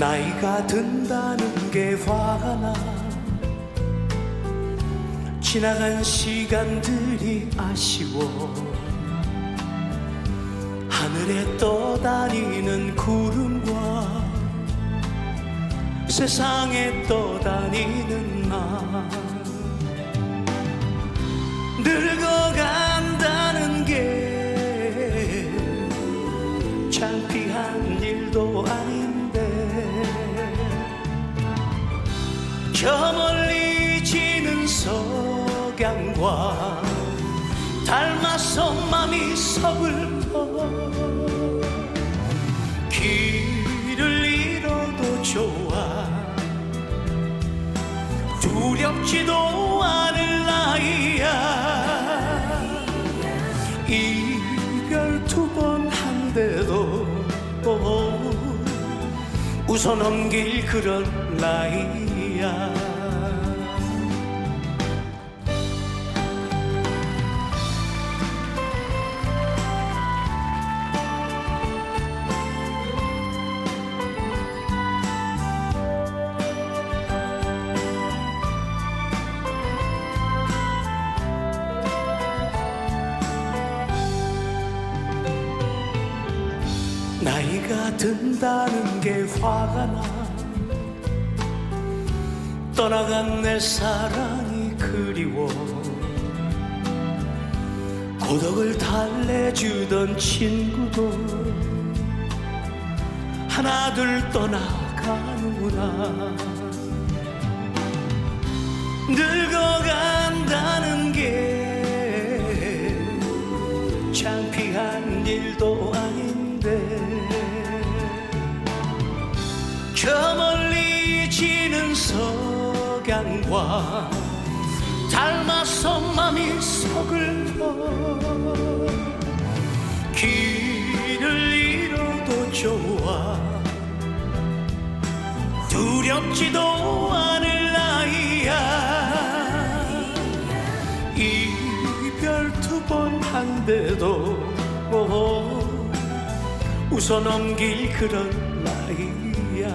나이가 든다는 게 화가 나. 지나간 시간들이 아쉬워. 하늘에 떠다니는 구름과 세상에 떠다니는 나 늙어간 석양과 닮아서 맘이 서글퍼. 길을 잃어도 좋아. 두렵지도 않을 나이야. 이별 두 번 한데도 웃어 넘길 그런 나이야 나이가 든다는 게 화가 나. 떠나간 내 사랑이 그리워. 고독을 달래주던 친구도 하나둘 떠나가는구나. 늙어간다는 게 창피한 일도 아닌 데 저 멀리 지는 석양과 닮아서 맘이 서글퍼 길을 잃어도 좋아 두렵지도 않을 나이야. 이별 두 번 한데도 웃어 넘길 그런 나이야.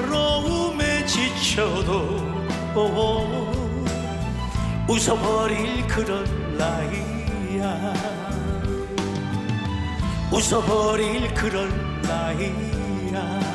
외로움에 지쳐도 웃어버릴 그런 나이야. 웃어버릴 그런 나이야